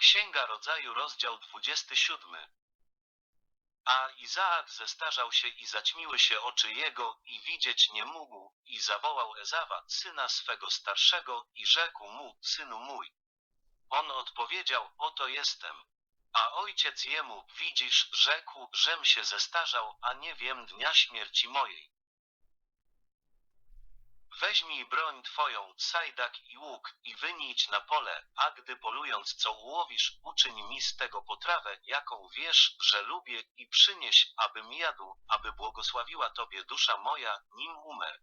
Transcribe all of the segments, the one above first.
Księga Rodzaju, rozdział 27. A Izaak zestarzał się i zaćmiły się oczy jego i widzieć nie mógł i zawołał Ezawa, syna swego starszego i rzekł mu, synu mój. On odpowiedział, oto jestem. A ojciec jemu, widzisz, rzekł, żem się zestarzał, a nie wiem dnia śmierci mojej. Weźmij broń twoją, sajdak i łuk, i wynijdź na pole, a gdy polując co ułowisz, uczyń mi z tego potrawę, jaką wiesz, że lubię, i przynieś, abym jadł, aby błogosławiła tobie dusza moja, nim umrę.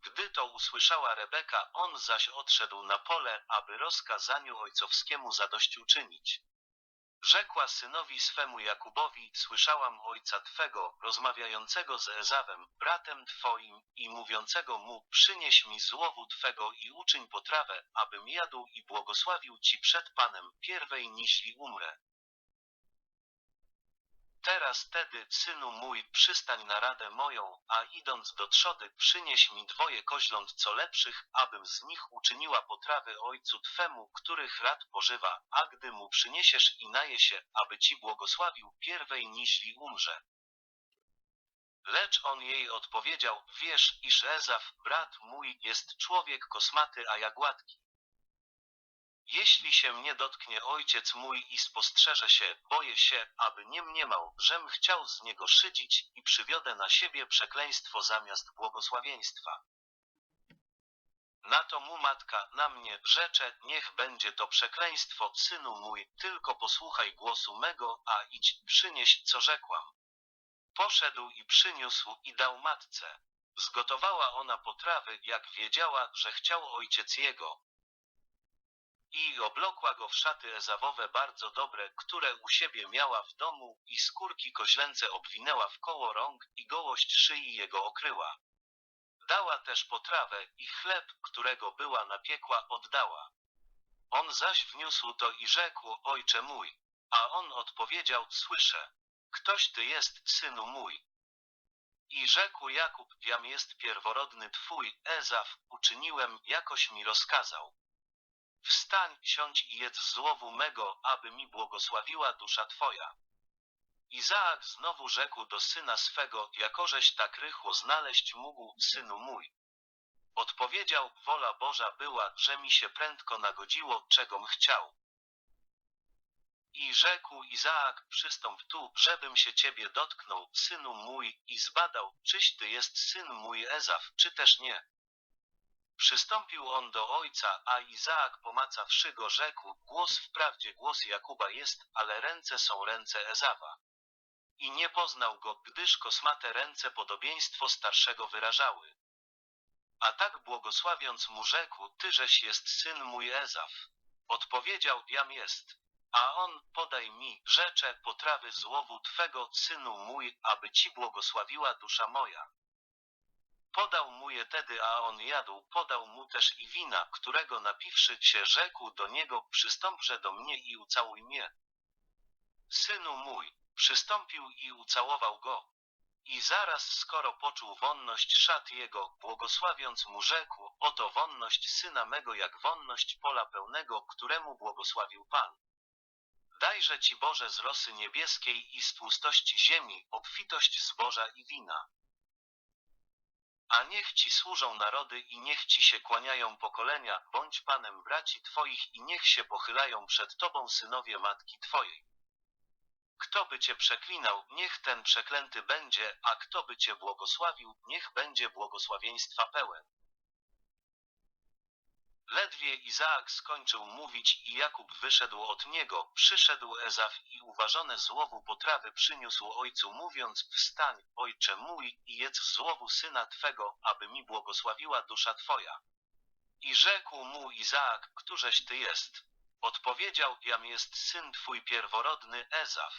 Gdy to usłyszała Rebeka, on zaś odszedł na pole, aby rozkazaniu ojcowskiemu zadośćuczynić. Rzekła synowi swemu Jakubowi, słyszałam ojca twego, rozmawiającego z Ezawem, bratem twoim, i mówiącego mu, przynieś mi z łowu twego i uczyń potrawę, abym jadł i błogosławił ci przed Panem, pierwej niźli umrę. Teraz tedy, synu mój, przystań na radę moją, a idąc do trzody, przynieś mi dwoje koźląt co lepszych, abym z nich uczyniła potrawy ojcu twemu, których rad pożywa, a gdy mu przyniesiesz i naje się, aby ci błogosławił pierwej niźli umrze. Lecz on jej odpowiedział, wiesz, iż Ezaf, brat mój, jest człowiek kosmaty, a ja gładki. Jeśli się mnie dotknie ojciec mój i spostrzeże się, boję się, aby nie mniemał, żem chciał z niego szydzić i przywiodę na siebie przekleństwo zamiast błogosławieństwa. Na to mu matka, na mnie, rzecze, niech będzie to przekleństwo, synu mój, tylko posłuchaj głosu mego, a idź, przynieś, co rzekłam. Poszedł i przyniósł i dał matce. Zgotowała ona potrawy, jak wiedziała, że chciał ojciec jego. I oblokła go w szaty ezawowe bardzo dobre, które u siebie miała w domu, i skórki koźlęce obwinęła w koło rąk, i gołość szyi jego okryła. Dała też potrawę, i chleb, którego była napiekła, oddała. On zaś wniósł to i rzekł, ojcze mój. A on odpowiedział, słyszę. Ktoś ty jest, synu mój. I rzekł Jakub, jam jest pierworodny twój, Ezaf, uczyniłem, jakoś mi rozkazał. Wstań, siądź i jedz z łowu mego, aby mi błogosławiła dusza twoja. Izaak znowu rzekł do syna swego, jakożeś tak rychło znaleźć mógł, synu mój. Odpowiedział, wola Boża była, że mi się prędko nagodziło, czegom chciał. I rzekł Izaak, przystąp tu, żebym się ciebie dotknął, synu mój, i zbadał, czyś ty jest syn mój Ezaf, czy też nie. Przystąpił on do ojca, a Izaak pomacawszy go rzekł, głos wprawdzie głos Jakuba jest, ale ręce są ręce Ezawa. I nie poznał go, gdyż kosmate ręce podobieństwo starszego wyrażały. A tak błogosławiąc mu rzekł, tyżeś jest syn mój Ezaf. Odpowiedział, jam jest. A on, podaj mi, rzecze, potrawy z łowu twego, synu mój, aby ci błogosławiła dusza moja. Podał mu je tedy, a on jadł, podał mu też i wina, którego napiwszy się rzekł do niego, przystąpże do mnie i ucałuj mnie. Synu mój, przystąpił i ucałował go. I zaraz skoro poczuł wonność szat jego, błogosławiąc mu rzekł, oto wonność syna mego jak wonność pola pełnego, któremu błogosławił Pan. Dajże ci Boże z rosy niebieskiej i z tłustości ziemi, obfitość zboża i wina. A niech ci służą narody i niech ci się kłaniają pokolenia, bądź panem braci twoich i niech się pochylają przed tobą synowie matki twojej. Kto by cię przeklinał, niech ten przeklęty będzie, a kto by cię błogosławił, niech będzie błogosławieństwa pełen. Ledwie Izaak skończył mówić i Jakub wyszedł od niego, przyszedł Ezaf i uważone z łowu potrawy przyniósł ojcu mówiąc, wstań, ojcze mój, i jedz z łowu syna twego, aby mi błogosławiła dusza twoja. I rzekł mu Izaak, któżeś ty jest? Odpowiedział, jam jest syn twój pierworodny Ezaf.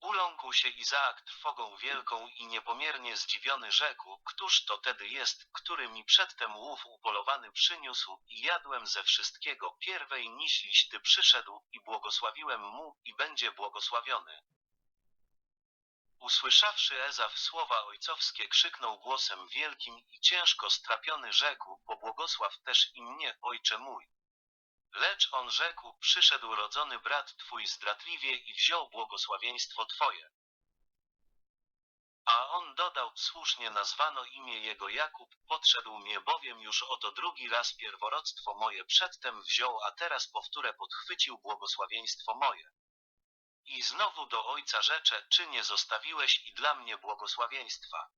Uląkł się Izaak trwogą wielką i niepomiernie zdziwiony rzekł, któż to tedy jest, który mi przedtem łów upolowany przyniósł i jadłem ze wszystkiego pierwej niźliś ty przyszedł i błogosławiłem mu i będzie błogosławiony. Usłyszawszy Ezaf słowa ojcowskie krzyknął głosem wielkim i ciężko strapiony rzekł, pobłogosław też i mnie, ojcze mój. Lecz on rzekł, przyszedł rodzony brat twój zdradliwie i wziął błogosławieństwo twoje. A on dodał, słusznie nazwano imię jego Jakub, podszedł mnie bowiem już oto drugi raz pierworodstwo moje przedtem wziął, a teraz powtórę podchwycił błogosławieństwo moje. I znowu do ojca rzecze, czy nie zostawiłeś i dla mnie błogosławieństwa?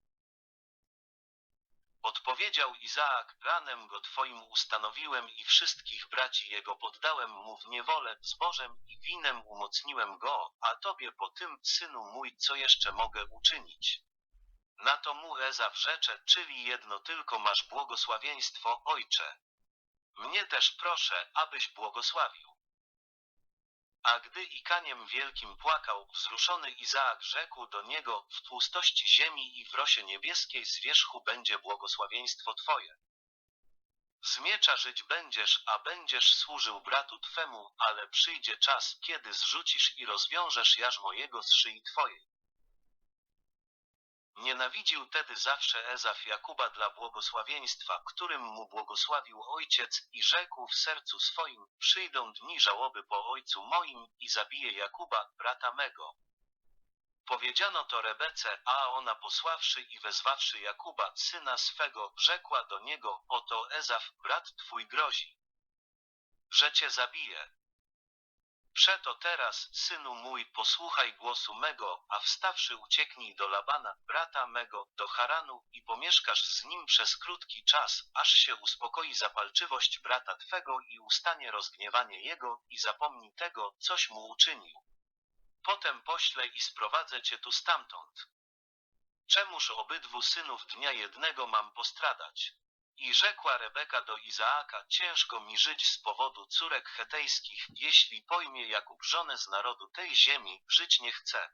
Odpowiedział Izaak, ranem go twoim ustanowiłem i wszystkich braci jego poddałem mu w niewolę, zbożem i winem umocniłem go, a tobie po tym, synu mój, co jeszcze mogę uczynić? Na to mu Ezaw rzecze, czyli jedno tylko masz błogosławieństwo, ojcze. Mnie też proszę, abyś błogosławił. A gdy ikaniem wielkim płakał, wzruszony Izaak rzekł do niego, w tłustości ziemi i w rosie niebieskiej z wierzchu będzie błogosławieństwo twoje. Z miecza żyć będziesz, a będziesz służył bratu twemu, ale przyjdzie czas, kiedy zrzucisz i rozwiążesz jarzmo jego z szyi twojej. Nienawidził tedy zawsze Ezaf Jakuba dla błogosławieństwa, którym mu błogosławił ojciec i rzekł w sercu swoim, przyjdą dni żałoby po ojcu moim i zabije Jakuba, brata mego. Powiedziano to Rebece, a ona posławszy i wezwawszy Jakuba, syna swego, rzekła do niego, oto Ezaf, brat twój grozi, że cię zabije. Przeto teraz, synu mój, posłuchaj głosu mego, a wstawszy ucieknij do Labana, brata mego, do Haranu i pomieszkasz z nim przez krótki czas, aż się uspokoi zapalczywość brata twego i ustanie rozgniewanie jego i zapomni tego, coś mu uczynił. Potem poślę i sprowadzę cię tu stamtąd. Czemuż obydwu synów dnia jednego mam postradać? I rzekła Rebeka do Izaaka, ciężko mi żyć z powodu córek hetejskich, jeśli pojmie Jakub żonę z narodu tej ziemi, żyć nie chce.